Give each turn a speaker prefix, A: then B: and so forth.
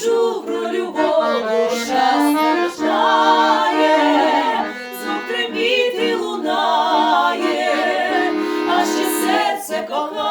A: кажу про любов, душа страждає, звук лунає, аж і серце кохає.